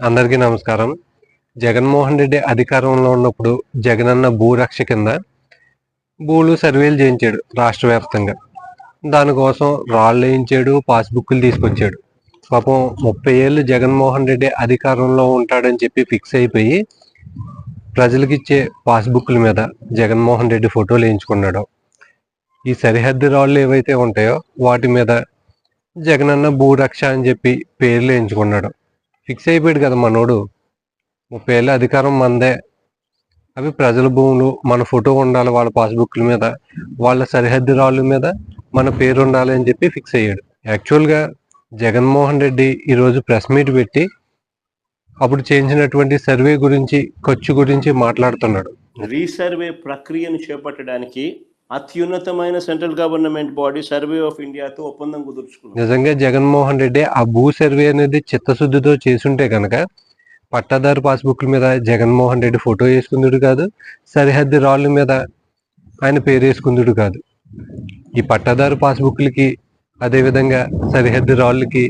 అందరికీ నమస్కారం. జగన్మోహన్ రెడ్డి అధికారంలో ఉన్నప్పుడు జగనన్న భూరక్ష కింద భూలు సర్వేలు చేయించాడు రాష్ట్ర వ్యాప్తంగా. దానికోసం రాళ్ళు వేయించాడు పాస్బుక్లు తీసుకొచ్చాడు. పాపం ముప్పై ఏళ్ళు జగన్మోహన్ రెడ్డి అధికారంలో ఉంటాడని చెప్పి ఫిక్స్ అయిపోయి ప్రజలకు ఇచ్చే పాస్బుక్ల మీద జగన్మోహన్ రెడ్డి ఫోటోలు వేయించుకున్నాడు. ఈ సరిహద్దు రాళ్ళు ఏవైతే ఉంటాయో వాటి మీద జగనన్న భూరక్ష అని చెప్పి పేర్లు వేయించుకున్నాడు. ఫిక్స్ అయిపోయాడు కదా మనోడు. ముప్పై ఏళ్ళ అధికారం మందే అవి ప్రజల భూములు మన ఫోటో ఉండాలి వాళ్ళ పాస్బుక్ల మీద వాళ్ళ సరిహద్దు రాళ్ళ మీద మన పేరు ఉండాలి అని చెప్పి ఫిక్స్ అయ్యాడు. యాక్చువల్గా జగన్మోహన్ రెడ్డి ఈరోజు ప్రెస్ మీట్ పెట్టి అప్పుడు చేయించినటువంటి సర్వే గురించి ఖర్చు గురించి మాట్లాడుతున్నాడు. రీసర్వే ప్రక్రియను చేపట్టడానికి అత్యున్నతమైన central government body survey of ఇండియాతో ఒప్పందం కుదుర్చుకుంది నిజంగా జగన్మోహన్ రెడ్డి ఆ భూ సర్వే అనేది చిత్తశుద్ధితో చేసుంటే కనుక పట్టాదారు పాస్బుక్ల మీద జగన్మోహన్ రెడ్డి ఫోటో వేసుకుందుడు కాదు సరిహద్దు రాళ్ళ మీద ఆయన పేరు వేసుకుందుడు కాదు. ఈ పట్టాదారు పాస్బుక్లకి అదేవిధంగా సరిహద్దు రాళ్ళకి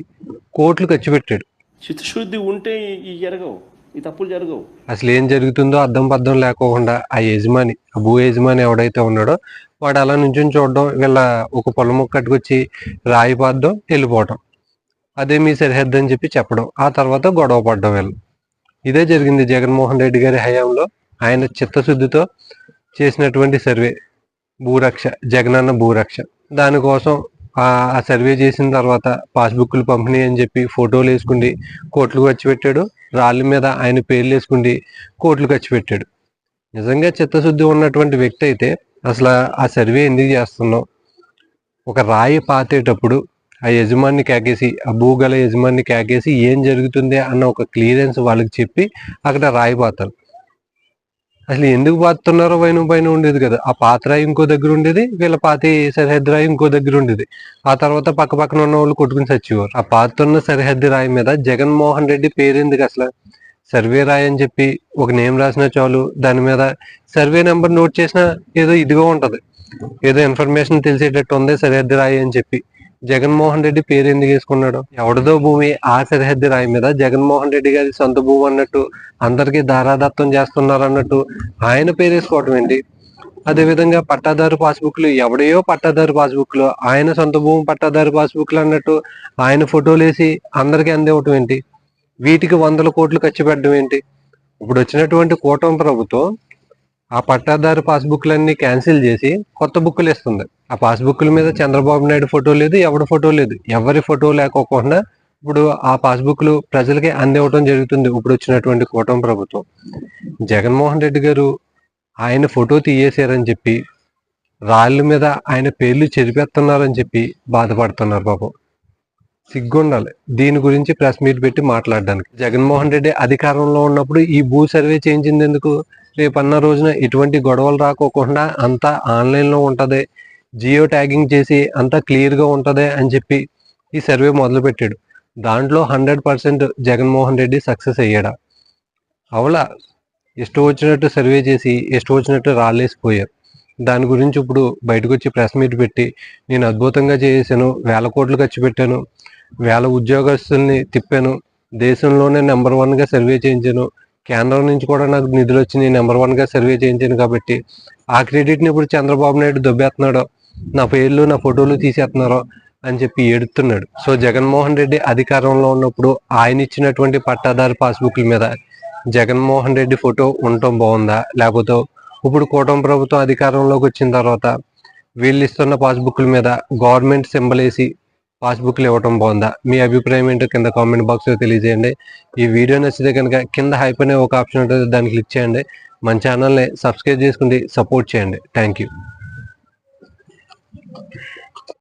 కోట్లు ఖర్చు పెట్టాడు. చిత్తశుద్ధి ఉంటే ఈ జరగవు ఈ తప్పులు జరగవు. అసలు ఏం జరుగుతుందో అర్థం పర్థం లేకోకుండా ఆ యజమాని ఆ భూ యజమాని ఎవడైతే ఉన్నాడో వాడు అలా నుంచి చూడడం వీళ్ళ ఒక పొలం కట్టుకొచ్చి రాయి పాడడం వెళ్ళిపోవడం అదే మీ సరిహద్దు అని చెప్పి చెప్పడం. ఆ తర్వాత గొడవ పడడం వీళ్ళు. ఇదే జరిగింది జగన్మోహన్ రెడ్డి గారి హయాంలో. ఆయన చిత్తశుద్ధితో చేసినటువంటి సర్వే. భూరక్ష జగనన్న భూరక్ష. దానికోసం ఆ సర్వే చేసిన తర్వాత పాస్బుక్లు పంపిణీ అని చెప్పి ఫోటోలు వేసుకుండి కోట్లు ఖర్చు పెట్టాడు. రాళ్ళ మీద ఆయన పేర్లు వేసుకుండి కోట్లు ఖర్చు పెట్టాడు. నిజంగా చిత్తశుద్ధి ఉన్నటువంటి వ్యక్తి అయితే అసలు ఆ సర్వే ఎందుకు చేస్తున్నావు? ఒక రాయి పాతేటప్పుడు ఆ యజమాని కేకేసి ఆ భూగల యజమాని కేకేసి ఏం జరుగుతుంది అన్న ఒక క్లియరెన్స్ వాళ్ళకి చెప్పి అక్కడ రాయి పాతారు. అసలు ఎందుకు పాతున్నారో పైన పైన ఉండేది కదా. ఆ పాత రాయి ఇంకో దగ్గర ఉండేది వీళ్ళ పాతి సరిహద్దు రాయి ఇంకో దగ్గర ఉండేది. ఆ తర్వాత పక్క పక్కన ఉన్న వాళ్ళు కొట్టుకుని చచ్చేవారు. ఆ పాతున్న సరిహద్దు రాయి మీద జగన్మోహన్ రెడ్డి పేరు ఎందుకు అసలు? సర్వే రాయి అని చెప్పి ఒక నేమ్ రాసిన చాలు. దాని మీద సర్వే నెంబర్ నోట్ చేసిన ఏదో ఇదిగో ఉంటది. ఏదో ఇన్ఫర్మేషన్ తెలిసేటట్టు ఉంది సరిహద్దు రాయి అని చెప్పి. జగన్మోహన్ రెడ్డి పేరు ఎందుకు వేసుకున్నాడు? ఎవడదో భూమి ఆ సరిహద్దు రాయి మీద జగన్మోహన్ రెడ్డి గారి సొంత భూమి అన్నట్టు అందరికీ దారాదత్తం చేస్తున్నారు అన్నట్టు ఆయన పేరు వేసుకోవటం ఏంటి? అదేవిధంగా పట్టాదారు పాస్బుక్లు ఎవడయో పట్టాదారు పాస్బుక్లు ఆయన సొంత భూమి పట్టాదారు పాస్బుక్లు అన్నట్టు ఆయన ఫోటోలు వేసి అందరికీ అందివ్వటం ఏంటి? వీటికి వందల కోట్లు ఖర్చు పెట్టడం ఏంటి? ఇప్పుడు వచ్చినటువంటి కూటమి ప్రభుత్వం ఆ పట్టాదారు పాస్బుక్లన్నీ క్యాన్సిల్ చేసి కొత్త బుక్లు ఇస్తుంది ఆ పాస్బుక్ల మీద చంద్రబాబు నాయుడు ఫోటో లేదు ఎవరి ఫోటో లేదు. ఎవరి ఫోటో లేకోకుండా ఇప్పుడు ఆ పాస్బుక్లు ప్రజలకి అందివ్వటం జరుగుతుంది. ఇప్పుడు వచ్చినటువంటి కూటమి ప్రభుత్వం. జగన్మోహన్ రెడ్డి గారు ఆయన ఫోటో తీయేశారని చెప్పి రాళ్ళ మీద ఆయన పేర్లు చెరిపేస్తున్నారని చెప్పి బాధపడుతున్నారు పాపం. సిగ్గుండాలి. దీని గురించి ప్రెస్ మీట్ పెట్టి మాట్లాడడానికి. జగన్మోహన్ రెడ్డి అధికారంలో ఉన్నప్పుడు ఈ భూ సర్వే చేయించింది ఎందుకు రేపన్న రోజున ఎటువంటి గొడవలు రాకోకుండా అంతా ఆన్లైన్లో ఉంటుంది. జియో ట్యాగింగ్ చేసి అంతా క్లియర్గా ఉంటుంది అని చెప్పి ఈ సర్వే మొదలుపెట్టాడు. దాంట్లో hundred percent Jaganmohan Reddy success అయ్యాడా? అవలా. ఇష్టం వచ్చినట్టు సర్వే చేసి ఇష్టం వచ్చినట్టు రాలేసిపోయారు. దాని గురించి ఇప్పుడు బయటకు వచ్చి ప్రెస్ మీట్ పెట్టి నేను అద్భుతంగా చేసాను వేల కోట్లు ఖర్చు పెట్టాను వేల ఉద్యోగస్తుల్ని తిప్పాను. దేశంలోనే నెంబర్ వన్గా సర్వే చేయించాను. కేంద్రం నుంచి కూడా నాకు నిధులు వచ్చినాయి. నెంబర్ వన్గా సర్వే చేయించాను కాబట్టి. ఆ క్రెడిట్ని ఇప్పుడు చంద్రబాబు నాయుడు దొబ్బేస్తున్నాడు నా పేర్లు నా ఫోటోలు తీసేస్తున్నారు అని చెప్పి ఏడుతున్నాడు. సో జగన్మోహన్ రెడ్డి అధికారంలో ఉన్నప్పుడు ఆయన ఇచ్చినటువంటి పట్టాదారు పాస్బుక్ల మీద జగన్మోహన్ రెడ్డి ఫోటో ఉండటం బాగుందా? లేకపోతే ఇప్పుడు కూటమి ప్రభుత్వం అధికారంలోకి వచ్చిన తర్వాత వీళ్ళు ఇస్తున్న పాస్బుక్ల మీద గవర్నమెంట్ సింబల్ వేసి పాస్బుక్లు ఇవ్వటం బాగుందా? మీ అభిప్రాయం ఏంటో కింద కామెంట్ బాక్స్లో తెలియజేయండి. ఈ వీడియో నచ్చితే కనుక కింద హైప్ అనే ఒక ఆప్షన్ ఉంటుంది దాన్ని క్లిక్ చేయండి. మన ఛానల్ని సబ్స్క్రైబ్ చేసుకుని సపోర్ట్ చేయండి. Thank you